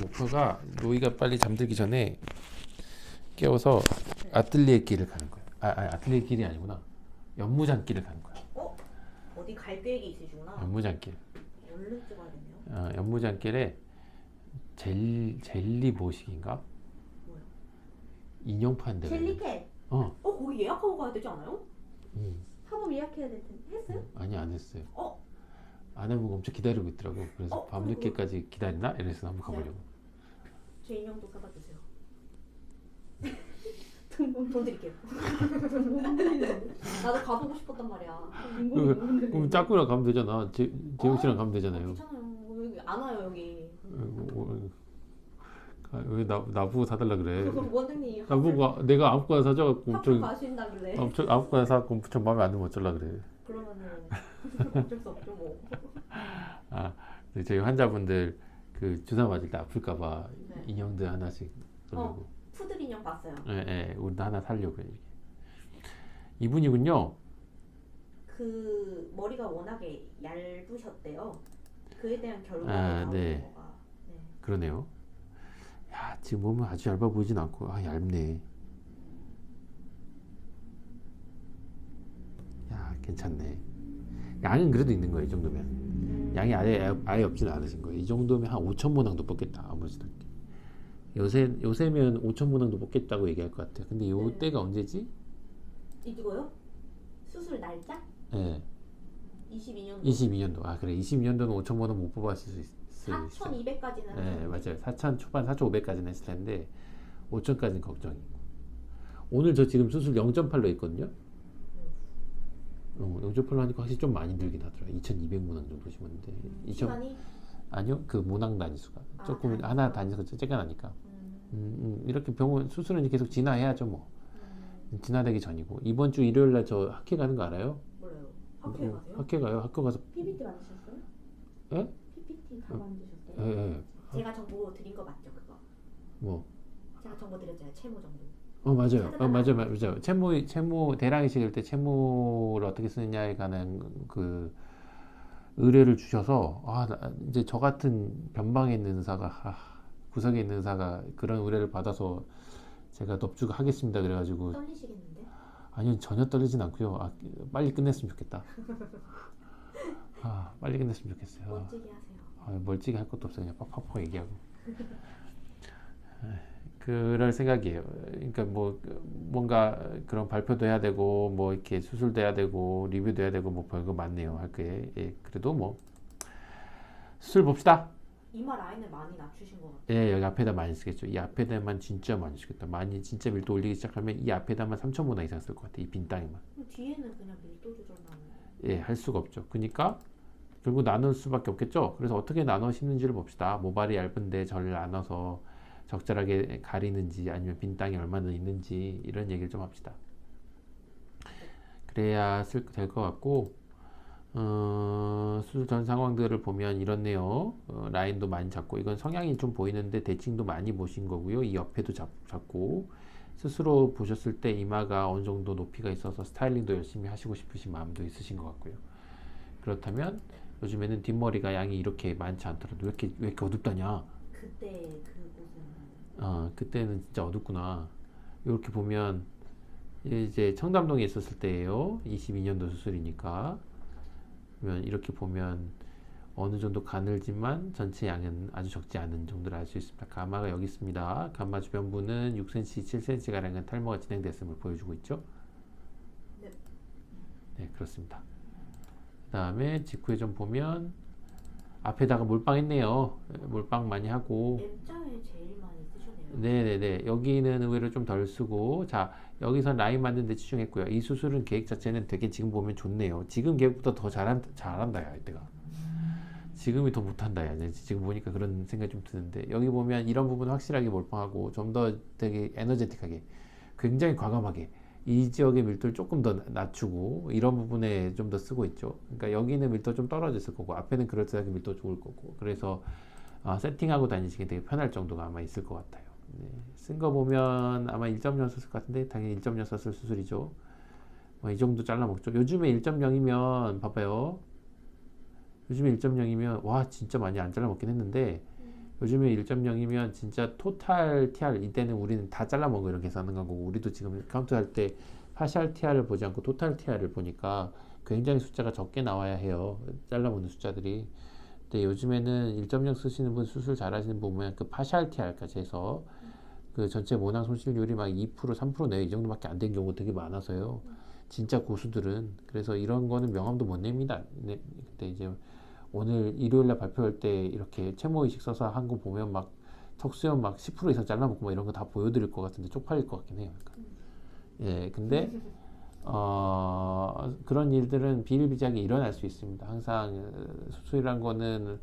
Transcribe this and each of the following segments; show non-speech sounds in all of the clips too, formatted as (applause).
목표가 노이가 빨리 잠들기 전에 깨워서 아틀리에 길을 가는 거야. 아, 아니, 아틀리에 길이 아니구나. 연무장 길을 가는 거야. 어? 어디 갈 계획이 있으시구나. 연무장 길. 얼른 찍어야겠네요. 어, 연무장 길에 젤 젤리 보식인가? 뭐요? 인형 파는 데가 있는 젤리캣. 어. 어 거기 예약하고 가야 되지 않아요? 음, 사범 예약해야 될 텐데 했어요? 음, 아니 안 했어요. 어? 안 해보고 엄청 기다리고 있더라고. 그래서 어, 밤늦게까지 기다리나? 이래서 한번 가보려고. 제 인형도 사다 주세요. 돈 (laughs) 드릴게요. 나도 가보고 싶었단 말이야. 그, 그럼 짝꿍이랑 가면 되잖아. 제, 재영 씨랑 가면 되잖아요. 귀찮아요. 여기 안 와요 여기. 어, 어, 왜나 나보고 사달라 그래? 원장님 나보고 내가 아무거나 사줘갖고 엄청 가신다길래. 엄청 아무거나 사갖고 엄청 마음에 안 들면 어쩔라 그래. 그러면은 (laughs) 어쩔 수 없죠 뭐. 아, 근데 저희 환자분들 그 주사 맞을 때 아플까봐 네. 인형들 하나씩 돌리고, 푸들 인형 봤어요. 예, 예, 우리도 하나 살려고 이렇게. 이분이군요. 그 머리가 워낙에 얇으셨대요. 그에 대한 결과가 아, 나오는 네. 거가. 네. 그러네요. 야, 지금 몸은 아주 얇아 보이진 않고, 아, 얇네. 야, 괜찮네. 양은 그래도 있는 거예요, 이 정도면. 음, 양이 아예, 아예 없지는 않으신 거예요. 이 정도면 한 5천 모낭도 뽑겠다, 않게. 요새, 요새면 5천 모낭도 뽑겠다고 얘기할 것 같아요. 근데 요 네. 때가 언제지? 이거요? 수술 날짜? 예, 22년도. 22년도. 아, 그래. 22년도는 5천 모낭 못 뽑았을 수 있어요. 4,200까지는. 네, 맞아요. 4천 초반 4,500까지는 했을 텐데 5천까지는 걱정이고. 오늘 저 지금 수술 0.8로 했거든요. 어, 0.8로 하니까 확실히 좀 많이 들긴 하더라고요. 2,200문항 정도 심었는데 2천 시간이. 아니요 그 문항 단위수가 아, 조금 단위수가. 하나 단위수가 째가 나니까 음, 음, 음, 이렇게 병원 수술은 계속 진화해야죠 뭐 음, 진화되기 전이고 이번 주 일요일 날 저 학회 가는 거 알아요? 몰라요. 학교에 어, 가세요? 학회 가요. 학교 가서 PPT 만드셨어요? 예? PPT 다 만드셨대요. 예, 예. 제가 정보 드린 거 맞죠 그거? 뭐 제가 정보 드렸잖아요 채무 정보. 어 맞아요. 어 맞아요, 맞아요. 채무 채무 대량이 식을 때 채무를 어떻게 쓰느냐에 관한 그 의뢰를 주셔서 아 나- 이제 저 같은 변방에 있는 의사가 아, 구석에 있는 의사가 그런 의뢰를 받아서 제가 넙죽 하겠습니다. 그래가지고 떨리시겠는데? 아니요 전혀 떨리진 않고요. 아, 빨리 끝냈으면 좋겠다. 아 빨리 끝냈으면 좋겠어요. 멋지게 하세요. 아, 멀찍이 할 것도 없어요. 그냥 팍팍팍 얘기하고. (laughs) 그럴 생각이에요. 그러니까 뭐 뭔가 그런 발표도 해야 되고 뭐 이렇게 수술도 해야 되고 리뷰도 해야 되고 뭐 별거 많네요. 할 게. 예, 그래도 뭐 수술 봅시다. 이마 라인을 많이 낮추신 것 같아요. 예, 여기 앞에다 많이 쓰겠죠. 이 앞에다만 진짜 많이 쓰겠다. 많이 진짜 밀도 올리기 시작하면 이 앞에다만 3천보다 이상 쓸 것 같아. 이 빈 땅에만. 그럼 뒤에는 그냥 밀도 조절만. 예, 할 수가 없죠. 그러니까 결국 나눌 수밖에 없겠죠. 그래서 어떻게 나눠 심는지를 봅시다. 모발이 얇은데 절 나눠서 적절하게 가리는지 아니면 빈 땅이 얼마나 있는지 이런 얘기를 좀 합시다. 그래야 될 것 같고 어, 수술 전 상황들을 보면 이렇네요. 어, 라인도 많이 잡고 이건 성향이 좀 보이는데 대칭도 많이 보신 거고요. 이 옆에도 잡, 잡고 스스로 보셨을 때 이마가 어느 정도 높이가 있어서 스타일링도 열심히 하시고 싶으신 마음도 있으신 것 같고요. 그렇다면 요즘에는 뒷머리가 양이 이렇게 많지 않더라도 왜 이렇게 왜 이렇게 어둡다냐? 그때 그 어, 그때는 진짜 어둡구나. 이렇게 보면 이제 청담동에 있었을 때예요. 22년도 수술이니까. 그러면 이렇게 보면 어느 정도 가늘지만 전체 양은 아주 적지 않은 정도를 알 수 있습니다. 가마가 여기 있습니다. 가마 주변부는 6cm, 7cm 가량의 탈모가 진행됐음을 보여주고 있죠. 네. 네, 그렇습니다. 그 다음에 직후에 좀 보면 앞에다가 몰빵 했네요. 몰빵 많이 하고 M자에 제일 많이 네네네. 여기는 의외로 좀 덜 쓰고, 자, 여기서 라인 만드는 데 집중했고요. 이 수술은 계획 자체는 되게 지금 보면 좋네요. 지금 계획보다 더 잘한, 잘한다, 야, 이때가. 지금이 더 못한다, 야. 지금 보니까 그런 생각이 좀 드는데, 여기 보면 이런 부분 확실하게 몰빵하고, 좀 더 되게 에너제틱하게, 굉장히 과감하게, 이 지역의 밀도를 조금 더 낮추고, 이런 부분에 좀 더 쓰고 있죠. 그러니까 여기는 밀도 좀 떨어졌을 거고, 앞에는 그럴듯하게 밀도 좋을 거고, 그래서 아, 세팅하고 다니시기 되게 편할 정도가 아마 있을 것 같아요. 네. 쓴거 보면 아마 1.0 썼을 것 같은데 당연히 1.0 썼을 수술이죠. 뭐 이 정도 잘라 먹죠. 요즘에 1.0이면 봐봐요. 요즘에 1.0이면 와 진짜 많이 안 잘라 먹긴 했는데 요즘에 1.0이면 진짜 토탈 TR 이때는 우리는 다 잘라먹어 이렇게 계산하는 거고 우리도 지금 카운트 할 때 파샬 TR을 보지 않고 토탈 TR을 보니까 굉장히 숫자가 적게 나와야 해요. 잘라 먹는 숫자들이. 근데 요즘에는 1.0 쓰시는 분 수술 잘하시는 분 보면 그 파샬 TR까지 해서 그 전체 모낭 손실률이 막 2% 3% 내외 이 정도밖에 안 된 경우가 되게 많아서요. 진짜 고수들은 그래서 이런 거는 명함도 못 냅니다. 네, 근데 이제 오늘 일요일 날 발표할 때 이렇게 채모 의식 써서 한 거 보면 막 턱수염 막 10% 이상 잘라먹고 막 이런 거 다 보여드릴 것 같은데 쪽팔릴 것 같긴 해요. 그러니까. 예, 근데 어, 그런 일들은 비일비재하게 일어날 수 있습니다. 항상 어, 수술이란 거는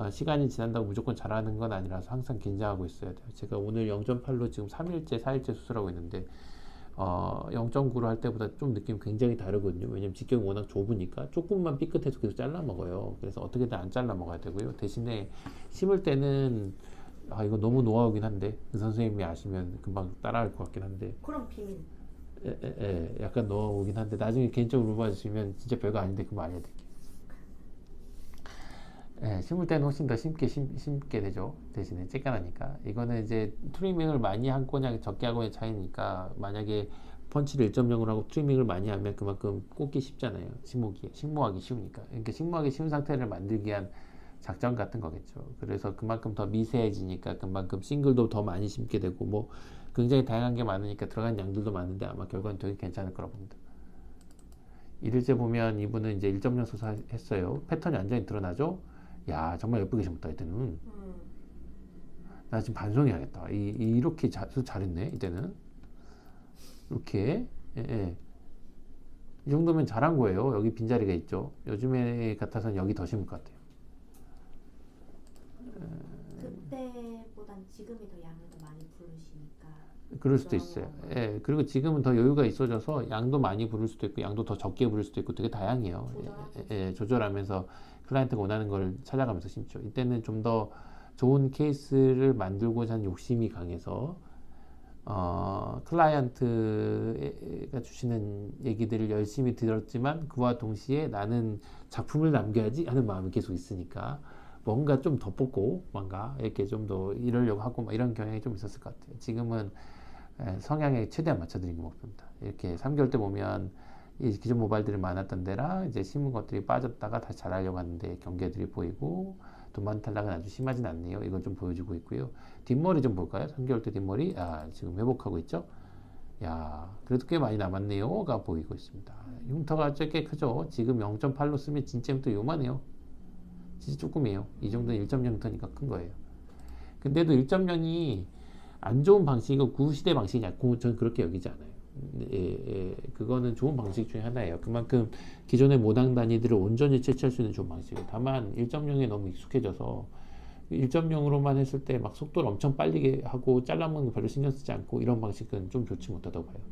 어, 시간이 지난다고 무조건 잘하는 건 아니라서 항상 긴장하고 있어야 돼요. 제가 오늘 0.8로 지금 3일째, 4일째 수술하고 있는데 어, 0.9로 할 때보다 좀 느낌 굉장히 다르거든요. 왜냐면 직경이 워낙 좁으니까 조금만 삐끗해서 계속 잘라 먹어요. 그래서 어떻게든 안 잘라 먹어야 되고요. 대신에 심을 때는 아 이거 너무 노하우긴 한데 그 선생님이 아시면 금방 따라할 것 같긴 한데 그럼 비밀. 에, 에, 에, 약간 노하우긴 한데 나중에 개인적으로 물어봐 주시면 진짜 별거 아닌데 그거 알려드릴게요. 예, 심을 때는 훨씬 더 심게 심, 심게 되죠. 대신에 쬐깐하니까. 이거는 이제 트리밍을 많이 한 거냐 적게 하고의 차이니까 만약에 펀치를 1.0으로 하고 트리밍을 많이 하면 그만큼 꽂기 쉽잖아요. 식목이 식모하기 쉬우니까. 그러니까 식모하기 쉬운 상태를 만들기 위한 작전 같은 거겠죠. 그래서 그만큼 더 미세해지니까 그만큼 싱글도 더 많이 심게 되고 뭐 굉장히 다양한 게 많으니까 들어간 양들도 많은데 아마 결과는 되게 괜찮을 거라고 봅니다. 이를째 보면 이분은 이제 1.0 수사 했어요. 패턴이 완전히 드러나죠. 야 정말 예쁘게 심었다 이때는. 음. 나 지금 반성해야겠다. 이, 이- 이 렇게 자, 잘했네 이때는. 이렇게 예, 예. 이 정도면 잘한 거예요. 여기 빈자리가 있죠. 요즘에 같아서는 여기 더 심을 것 같아요. 그때보단 지금이 더 양을 더 많이 부르시니까. 그럴 수도 있어요. 예, 그리고 지금은 더 여유가 있어져서 양도 많이 부를 수도 있고 양도 더 적게 부를 수도 있고 되게 다양해요. 조절하고 예, 예, 조절하면서 클라이언트가 원하는 걸 찾아가면서 심죠. 이때는 좀 더 좋은 케이스를 만들고자 하는 욕심이 강해서 어, 클라이언트가 주시는 얘기들을 열심히 들었지만 그와 동시에 나는 작품을 남겨야지 하는 마음이 계속 있으니까 뭔가 좀 덧붙고 뭔가 이렇게 좀 더 이러려고 하고 막 이런 경향이 좀 있었을 것 같아요. 지금은 에, 성향에 최대한 맞춰드린 게 목표입니다. 이렇게 3개월 때 보면 이 기존 모발들이 많았던 데랑 이제 심은 것들이 빠졌다가 다시 자라려고 하는데 경계들이 보이고 도만 탈락은 아주 심하진 않네요. 이걸 좀 보여주고 있고요. 뒷머리 좀 볼까요? 3개월 때 뒷머리 아 지금 회복하고 있죠. 야 그래도 꽤 많이 남았네요가 보이고 있습니다. 흉터가 꽤 크죠. 지금 0.8로 쓰면 진짜 흉터 요만해요. 진짜 조금이에요. 이 정도는 1.0 흉터니까 큰 거예요. 근데도 1.0이 안 좋은 방식이고 구시대 방식이냐? 저는 그렇게 여기지 않아요. 예, 예, 그거는 좋은 방식 중에 하나예요. 그만큼 기존의 모당 단위들을 온전히 채취할 수 있는 좋은 방식이에요. 다만 1.0에 너무 익숙해져서 1.0으로만 했을 때 막 속도를 엄청 빨리 하고 잘라먹는 거 별로 신경 쓰지 않고 이런 방식은 좀 좋지 못하다고 봐요.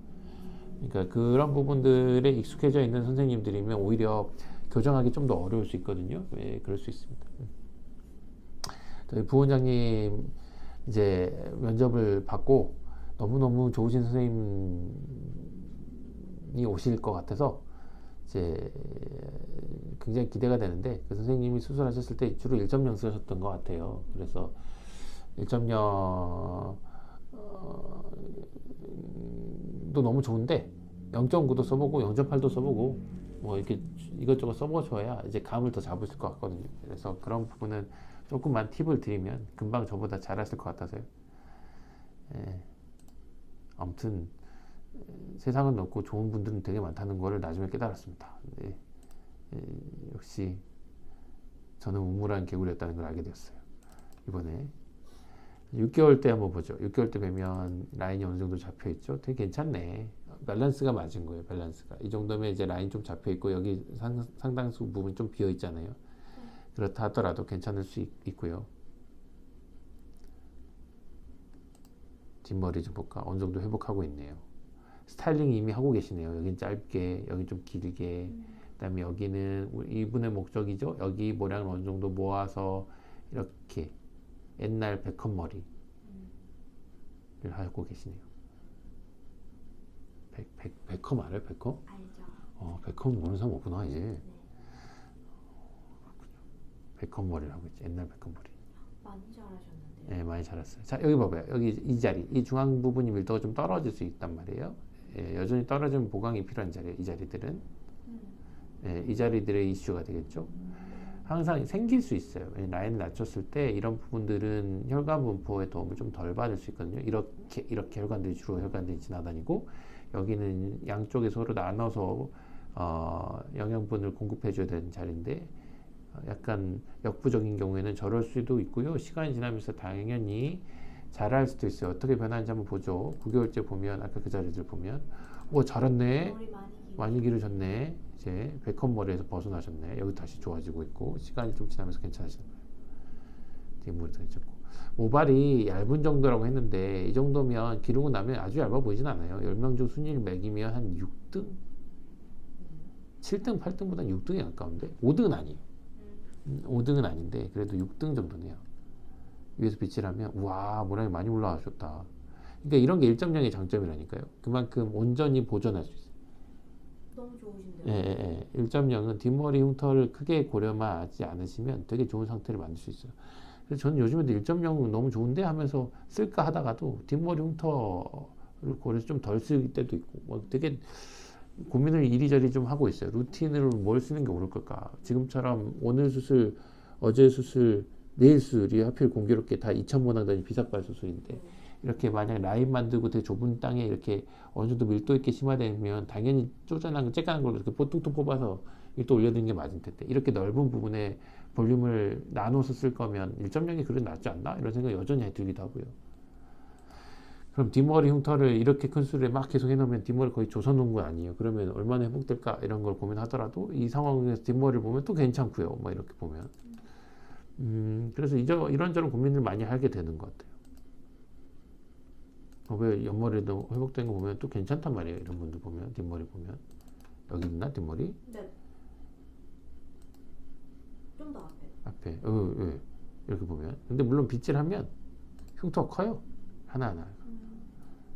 그러니까 그런 부분들에 익숙해져 있는 선생님들이면 오히려 교정하기 좀 더 어려울 수 있거든요. 예, 그럴 수 있습니다. 음. 저희 부원장님 이제 면접을 받고 너무너무 좋으신 선생님이 오실 것 같아서 이제 굉장히 기대가 되는데 그 선생님이 수술하셨을 때 주로 1.0 쓰셨던 것 같아요. 그래서 1.0 어, 도 너무 좋은데 0.9도 써보고 0.8도 써보고 뭐 이렇게 이것저것 써보셔야 이제 감을 더 잡으실 것 같거든요. 그래서 그런 부분은 조금만 팁을 드리면 금방 저보다 잘하실 것 같아서요. 예. 아무튼 세상은 넓고 좋은 분들은 되게 많다는 것을 나중에 깨달았습니다. 네. 예, 역시 저는 우물한 개구리였다는 걸 알게 되었어요. 이번에 6개월 때 한번 보죠. 6개월 때 뵈면 라인이 어느 정도 잡혀 있죠. 되게 괜찮네. 밸런스가 맞은 거예요. 밸런스가 이 정도면 이제 라인 좀 잡혀 있고 여기 상, 상당수 부분 좀 비어 있잖아요. 그렇다 하더라도 괜찮을 수 있, 있고요. 뒷머리 좀 볼까? 어느 정도 회복하고 있네요. 스타일링 이미 하고 계시네요. 여긴 짧게, 여긴 좀 길게. 그다음에 여기는 이분의 목적이죠. 여기 모양을 어느 정도 모아서 이렇게 옛날 백헌 머리를 하고 계시네요. 백, 백, 백컴 알아요? 백컴? 알죠. 어, 백컴 모르는 사람 없구나 이제. 네. 백컴 머리를 하고 있지. 옛날 백컴 머리. 많이 잘하셨는데요. 예, 많이 자랐어요. 자, 여기 봐봐요. 여기 이 자리, 이 중앙 부분이 밀도가 좀 떨어질 수 있단 말이에요. 예, 여전히 떨어지면 보강이 필요한 자리예요. 이 자리들은. 음. 예, 이 자리들의 이슈가 되겠죠. 항상 생길 수 있어요. 라인을 낮췄을 때 이런 부분들은 혈관 분포의 도움을 좀 덜 받을 수 있거든요. 이렇게 이렇게 혈관들이 주로 혈관들이 지나다니고 여기는 양쪽에 서로 나눠서 어, 영양분을 공급해 줘야 되는 자리인데 어, 약간 역부족인 경우에는 저럴 수도 있고요. 시간이 지나면서 당연히 잘할 수도 있어요. 어떻게 변하는지 한번 보죠. 9개월째 보면 아까 그 자리들 보면 오 잘했네. 많이 기르셨네. 이제 백헌 머리에서 벗어나셨네. 여기 다시 좋아지고 있고 시간이 좀 지나면서 괜찮아지는 거예요. 뒷머리도 괜찮고 모발이 얇은 정도라고 했는데 이 정도면 기르고 나면 아주 얇아 보이진 않아요. 10명 중 순위를 매기면 한 6등? 7등, 8등보다 6등에 가까운데 5등은 아니에요. 음. 5등은 아닌데 그래도 6등 정도네요. 위에서 빛이라면 와 모양이 많이 올라가셨다. 그러니까 이런 게 1.0의 장점이라니까요. 그만큼 온전히 보존할 수 있어요. 너무 좋으신데요. 예, 예, 예. 1.0은 뒷머리 흉터를 크게 고려만 하지 않으시면 되게 좋은 상태를 만들 수 있어요. 그래서 저는 요즘에도 1.0은 너무 좋은데 하면서 쓸까 하다가도 뒷머리 흉터를 고려해서 좀 덜 쓸 때도 있고 뭐 되게 고민을 이리저리 좀 하고 있어요. 루틴으로 뭘 쓰는 게 옳을 걸까? 지금처럼 오늘 수술, 어제 수술, 내일 수술이 하필 공교롭게 다 2,000원 하더니 비삭발 수술인데 이렇게 만약 라인 만들고 되게 좁은 땅에 이렇게 어느 정도 밀도 있게 심화되면 당연히 쪼잔한 거, 쬐깐한 걸 이렇게 뽀뚱뚱 뽑아서 밀도 올려드리는 게 맞을 텐데 이렇게 넓은 부분에 볼륨을 나눠서 쓸 거면 1.0이 그래 낫지 않나? 이런 생각이 여전히 들기도 하고요. 그럼 뒷머리 흉터를 이렇게 큰 수술에 막 계속 해놓으면 뒷머리 거의 조선 거 아니에요. 그러면 얼마나 회복될까 이런 걸 고민하더라도 이 상황에서 뒷머리를 보면 또 괜찮고요. 뭐 이렇게 보면. 음, 그래서 이저, 이런저런 고민을 많이 하게 되는 것 같아요. 어, 왜 옆머리도 회복된 거 보면 또 괜찮단 말이에요. 이런 분들 보면 뒷머리 보면 여기 있나 뒷머리 네. 좀 더 앞에. 앞에 어, 예. 이렇게 보면 근데 물론 빗질하면 흉터가 커요 하나하나.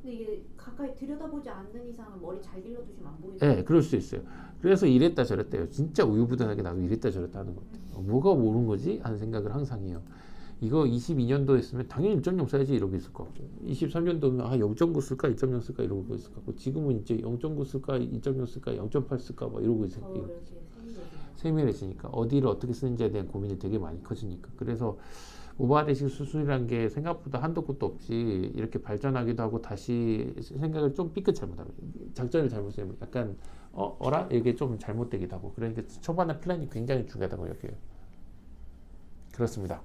음. 근데 이게 가까이 들여다보지 않는 이상은 머리 잘 길러두시면 안 보이죠. 예, 그럴 수 있어요. 그래서 이랬다 저랬다 요. 진짜 우유부단하게 나도 이랬다 저랬다 하는 것 같아요. 어, 뭐가 옳은 거지? 하는 생각을 항상 해요. 이거 22년도 했으면 당연히 1.0 써야지 이러고 있을 것 같고 23년도면 아 0.9 쓸까 2.0 쓸까 이러고 있을 것 같고 지금은 이제 0.9 쓸까 2.0 쓸까 0.8 쓸까 막 이러고 있을 더 거예요. 이렇게 세밀해지면. 세밀해지니까 어디를 어떻게 쓰는지에 대한 고민이 되게 많이 커지니까 그래서 오버하드식 수술이란 게 생각보다 한도 끝도 없이 이렇게 발전하기도 하고 다시 생각을 좀 삐끗 잘못하면 작전을 잘못하면 약간 어 어라 이게 좀 잘못되기도 하고 그러니까 초반에 플랜이 굉장히 중요하다고 여겨요. 그렇습니다.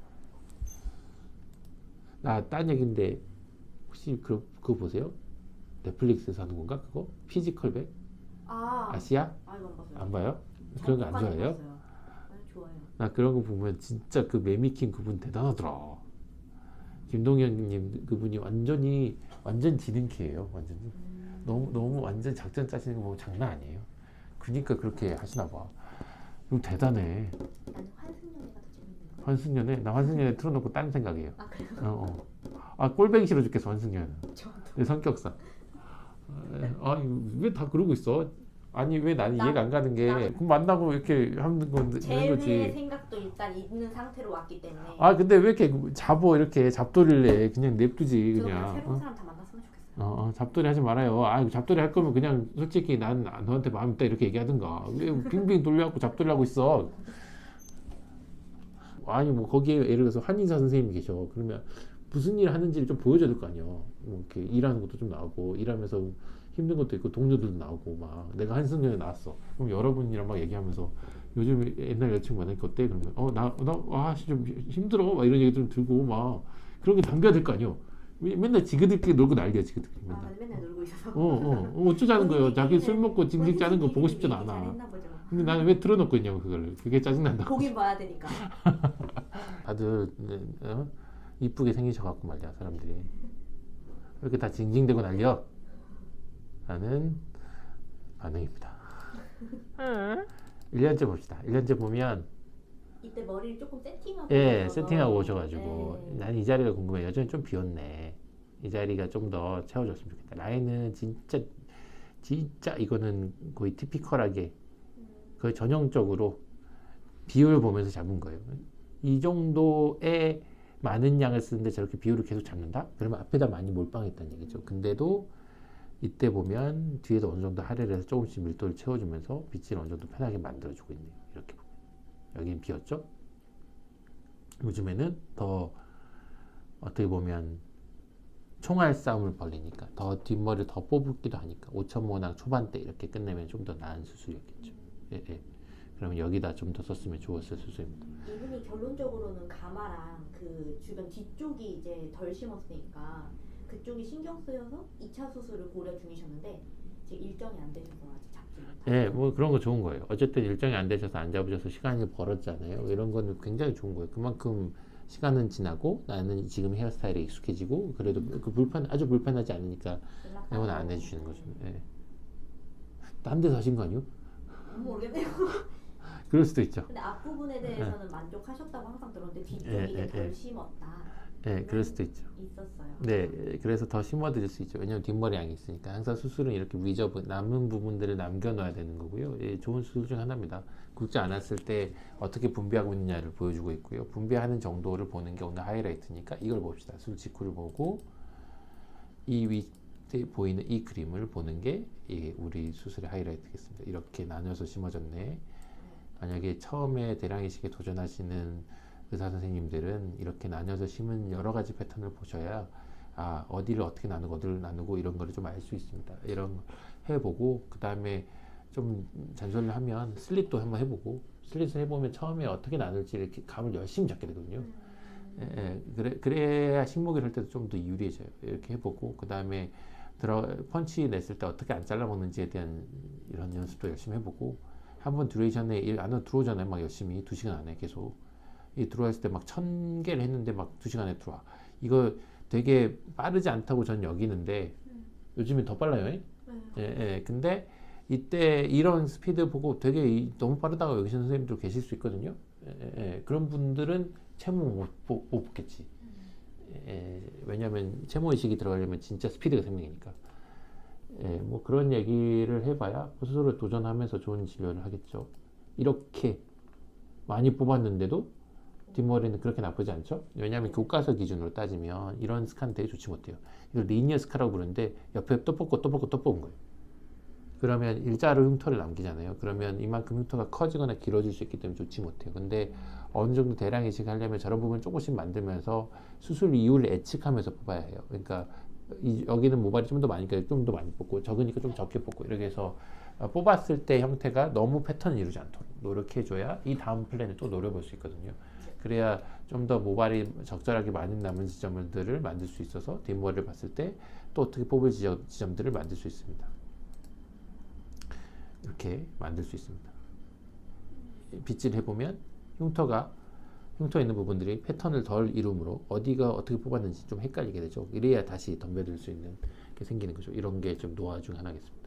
나딴 얘기인데 혹시 그 그거 보세요? 넷플릭스에서 하는 건가 그거? 피지컬백 아, 아시아 아 안. 안 봐요? 잘 그런 거안못 좋아해요? 아니 좋아요. 나 그런 거 보면 진짜 그 매미킹 그분 대단하더라. 김동현님 그분이 완전히 완전 지능키예요. 완전히 음. 너무 너무 완전 작전 짜시는 거 보면 장난 아니에요. 그러니까 그렇게 하시나 봐. 이거 대단해. 환승연애 나 환승연애 틀어놓고 딴 생각이에요. 아 그래요? 어, 어. 아 꼴뱅이 싫어 죽겠어 환승연. 저도. 내 성격상. 아 왜 다 그러고 있어? 아니 왜 나는 나- 이해가 안 가는 게 나- 그럼 만나고 이렇게 하는 건제 하는 거지. 회의 생각도 일단 있는 상태로 왔기 때문에. 아 근데 왜 이렇게 잡어 이렇게 잡돌이를 해 그냥 냅두지 저 그냥 그냥 새로운 어? 사람 다 만났으면 좋겠어요. 어, 어, 잡돌이 하지 말아요 아 잡돌이 할 거면 그냥 솔직히 난 너한테 마음 있다 이렇게 얘기하든가 왜 빙빙 돌려갖고 잡돌이 하고 있어 아니 뭐 거기에 예를 들어서 한의사 선생님이 계셔 그러면 무슨 일 하는지를 좀 보여줘야 될 거 아니야 뭐 이렇게 일하는 것도 좀 나오고 일하면서 힘든 것도 있고 동료들도 나오고 막 내가 한승연에 나왔어 그럼 여러분이랑 막 얘기하면서 요즘 옛날 여자친구 만나니까 어때? 그러면 어나나아좀 힘들어 막 이런 얘기 좀 들고 막 그런 게 담겨야 될 거 아니요 왜- 맨날 지그들끼리 놀고 난리야 지그들끼리 아, 맨날 근데 맨날 놀고 있어서. 어, 어, 어, 어쩌자는 거예요. 자기 술 먹고 징징 짜는 거 보고 싶진 않아. 근데 나는 왜 틀어놓고 있냐고, 그거를. 그게 짜증난다. 보긴 봐야 되니까. (laughs) 다들, 네, 어? 이쁘게 생기셔갖고 말이야, 사람들이. 왜 이렇게 다 징징대고 난리여? 라는 반응입니다. (laughs) 1년째 봅시다. 1년째 보면, 이때 머리를 조금 세팅하고. 예, 오셔서. 세팅하고 오셔가지고, 네. 난이 자리가 궁금해. 여전히 좀 비었네. 이 자리가 좀 더 채워줬으면 좋겠다. 라인은 진짜, 진짜 이거는 거의 티피컬하게 음, 거의 전형적으로 비율 보면서 잡은 거예요. 이 정도의 많은 양을 쓰는데 저렇게 비율을 계속 잡는다? 그러면 앞에다 많이 몰빵했다는 얘기죠. 근데도 이때 보면 뒤에도 어느 정도 할애를 해서 조금씩 밀도를 채워주면서 빗질을 어느 정도 편하게 만들어주고 있네요. 이렇게 보면. 여기는 비었죠? 요즘에는 더 어떻게 보면 총알 싸움을 벌리니까 더 뒷머리를 더 뽑기도 하니까 5천모낭 초반대 이렇게 끝내면 좀 더 나은 수술이었겠죠. 예, 예. 그러면 여기다 좀 더 썼으면 좋았을 수술입니다. 이분이 결론적으로는 가마랑 그 주변 뒤쪽이 이제 덜 심었으니까 그쪽이 신경 쓰여서 2차 수술을 고려 중이셨는데 지금 일정이 안 되셔서 아직 잡지 못하고 예, 뭐 그런 거 좋은 거예요. 어쨌든 일정이 안 되셔서 안 잡으셔서 시간이 벌었잖아요. 이런 거는 굉장히 좋은 거예요. 그만큼 시간은 지나고 나는 지금 헤어스타일에 익숙해지고 그래도 그 불편 아주 불편하지 않으니까 응원 안 해주시는 거죠. 예. 딴 데서 하신 거 아니요? 모르겠네요. (laughs) 그럴 수도 있죠. 근데 앞부분에 대해서는 만족하셨다고 항상 들었는데 뒤쪽이 예, 이게 예, 덜 예. 심었다 예, 그럴 수도 있죠. 있었어요. 네, 그래서 더 심어드릴 수 있죠. 왜냐면 뒷머리 양이 있으니까 항상 수술은 이렇게 리저브 남은 부분들을 남겨놔야 되는 거고요. 예, 좋은 수술 중 하나입니다. 굵지 않았을 때 어떻게 분비하고 있느냐를 보여주고 있고요. 분비하는 정도를 보는 게 오늘 하이라이트니까 이걸 봅시다. 술 직후를 보고 이 위에 보이는 이 그림을 보는 게 예, 우리 수술의 하이라이트겠습니다. 이렇게 나눠서 심어졌네. 만약에 처음에 대량 이식에 도전하시는 의사 선생님들은 이렇게 나눠서 심은 여러 가지 패턴을 보셔야 아 어디를 어떻게 나누고 어디를 나누고 이런 거를 좀 알 수 있습니다. 이런 거 해보고 그 다음에 좀 잔소리를 하면 슬릿도 한번 해보고 슬릿을 해보면 처음에 어떻게 나눌지 이렇게 감을 열심히 잡게 되거든요. 예, 예. 그래, 그래야 식목일 할 때도 좀 더 유리해져요. 이렇게 해보고 그 다음에 들어 펀치 냈을 때 어떻게 안 잘라 먹는지에 대한 이런 연습도 열심히 해보고 한 번 듀레이션에 일 안으로 들어오잖아요. 막 열심히 두 시간 안에 계속 이 들어왔을 때 막 천 개를 했는데 막 두 시간에 들어와. 이거 되게 빠르지 않다고 전 여기는데 요즘엔 더 빨라요. 예? 네. 예, 예. 근데 이때 이런 스피드 보고 되게 이- 너무 빠르다고 여기시는 선생님들 계실 수 있거든요. 예, 예, 예. 그런 분들은 채모 못, 못, 못 붙겠지. 예, 왜냐하면 채모 의식이 들어가려면 진짜 스피드가 생명이니까. 예, 뭐 그런 얘기를 해봐야 스스로 도전하면서 좋은 진료를 하겠죠. 이렇게 많이 뽑았는데도 뒷머리는 그렇게 나쁘지 않죠? 왜냐하면 교과서 기준으로 따지면 이런 스카는 되게 좋지 못해요. 이걸 리니어 스카라고 부르는데 옆에 또 뽑고 또 뽑고 또 뽑은 거예요. 그러면 일자로 흉터를 남기잖아요. 그러면 이만큼 흉터가 커지거나 길어질 수 있기 때문에 좋지 못해요. 근데 어느 정도 대량 이식하려면 저런 부분 조금씩 만들면서 수술 이후를 예측하면서 뽑아야 해요. 그러니까 이- 여기는 모발이 좀 더 많으니까 좀 더 많이 뽑고 적으니까 좀 적게 뽑고 이렇게 해서 어, 뽑았을 때 형태가 너무 패턴을 이루지 않도록 노력해줘야 이 다음 플랜을 또 노려볼 수 있거든요. 그래야 좀 더 모발이 적절하게 많은 남은 지점들을 만들 수 있어서 뒷머리를 봤을 때 또 어떻게 뽑을 지점, 지점들을 만들 수 있습니다. 이렇게 만들 수 있습니다. 빗질 해보면 흉터가 흉터 있는 부분들이 패턴을 덜 이루므로 어디가 어떻게 뽑았는지 좀 헷갈리게 되죠. 이래야 다시 덤벼들 수 있는 게 생기는 거죠. 이런 게 좀 노하우 중 하나겠습니다.